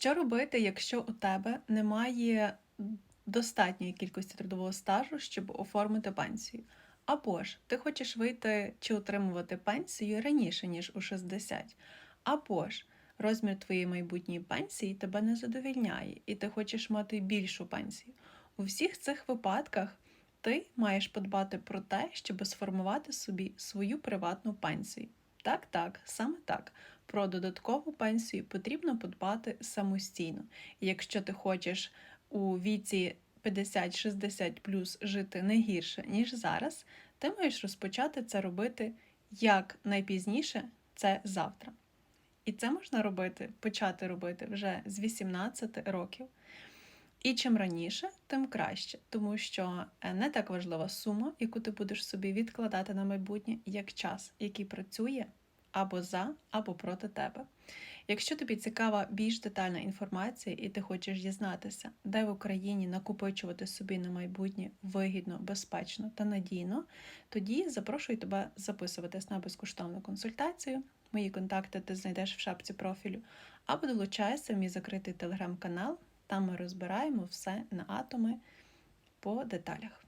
Що робити, якщо у тебе немає достатньої кількості трудового стажу, щоб оформити пенсію? Або ж ти хочеш вийти чи отримувати пенсію раніше, ніж у 60, або ж розмір твоєї майбутньої пенсії тебе не задовільняє, і ти хочеш мати більшу пенсію. У всіх цих випадках ти маєш подбати про те, щоб сформувати собі свою приватну пенсію. Так, так, саме так. Про додаткову пенсію потрібно подбати самостійно. Якщо ти хочеш у віці 50-60 плюс жити не гірше, ніж зараз, ти маєш розпочати це робити як найпізніше це завтра. І це можна робити, почати робити вже з 18 років. І чим раніше, тим краще, тому що е, не так важлива сума, яку ти будеш собі відкладати на майбутнє, як час, який працює або за, або проти тебе. Якщо тобі цікава більш детальна інформація, і ти хочеш дізнатися, де в Україні накопичувати собі на майбутнє вигідно, безпечно та надійно, тоді запрошую тебе записуватись на безкоштовну консультацію. Мої контакти ти знайдеш в шапці профілю, або долучайся в мій закритий телеграм-канал. Там ми розбираємо все на атоми по деталях.